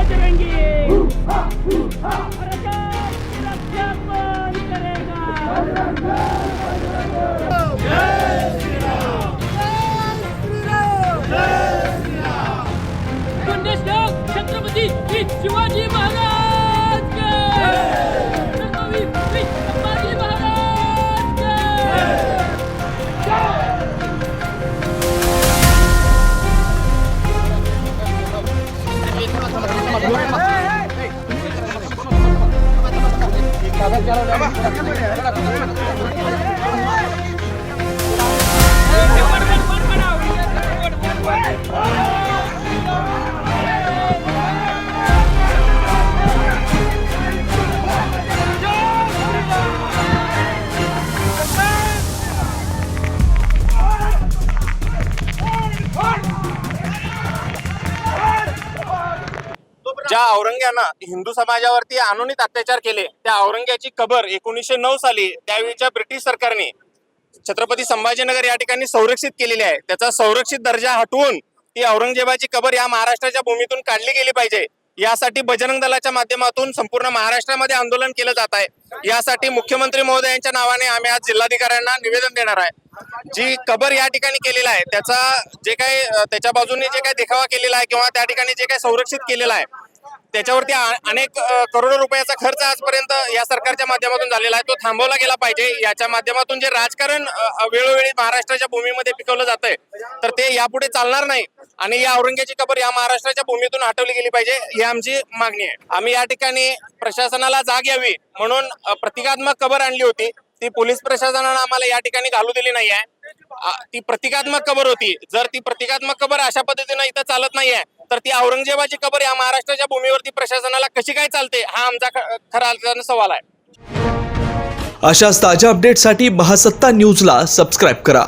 Raja Bengi! Hurrah! Hurrah! Raja! তাদের যারা ज्या औरंग्यानं हिंदू समाजावरती अनुनित अत्याचार केले त्या औरंग्याची कबर एकोणीसशे नऊ साली त्यावेळीच्या ब्रिटिश सरकारने छत्रपती संभाजीनगर या ठिकाणी संरक्षित केलेली आहे. त्याचा संरक्षित दर्जा हटवून ती औरंगजेबाची कबर या महाराष्ट्राच्या भूमीतून काढली गेली पाहिजे. यासाठी बजरंग दलाच्या माध्यमातून संपूर्ण महाराष्ट्रामध्ये आंदोलन केलं जात आहे. यासाठी मुख्यमंत्री महोदयांच्या नावाने आम्ही आज जिल्हाधिकाऱ्यांना निवेदन देणार आहे. जी कबर या ठिकाणी केलेला आहे त्याचा जे काही त्याच्या बाजूने जे काही देखावा केलेला आहे किंवा त्या ठिकाणी जे काही संरक्षित केलेलं आहे त्याच्यावरती अनेक करोडो रुपयाचा खर्च आजपर्यंत या सरकारच्या माध्यमातून झालेला आहे. तो थांबवला गेला पाहिजे. याच्या माध्यमातून जे राजकारण वेळोवेळी महाराष्ट्राच्या भूमीमध्ये पिकवलं जातंय तर ते यापुढे चालणार नाही. आणि या औरंग्याची कबर या महाराष्ट्राच्या भूमीतून हटवली गेली पाहिजे ही आमची मागणी आहे. आम्ही या ठिकाणी प्रशासनाला जाग यावी म्हणून प्रतिकात्मक कबर आणली होती. ती पोलीस प्रशासनानं आम्हाला या ठिकाणी घालू दिली नाही आहे ती प्रतिकात्मक कबर होती. जर ती प्रतिकात्मक कबर अशा पद्धतीनं इथं चालत नाहीये तर ती औरंगजेबाची कबर या महाराष्ट्राच्या भूमीवरती प्रशासनाला कशी काय चालते हा आमचा खरा अर्थानं सवाल आहे. अशाच ताज्या अपडेटसाठी महासत्ता न्यूजला सबस्क्राईब करा.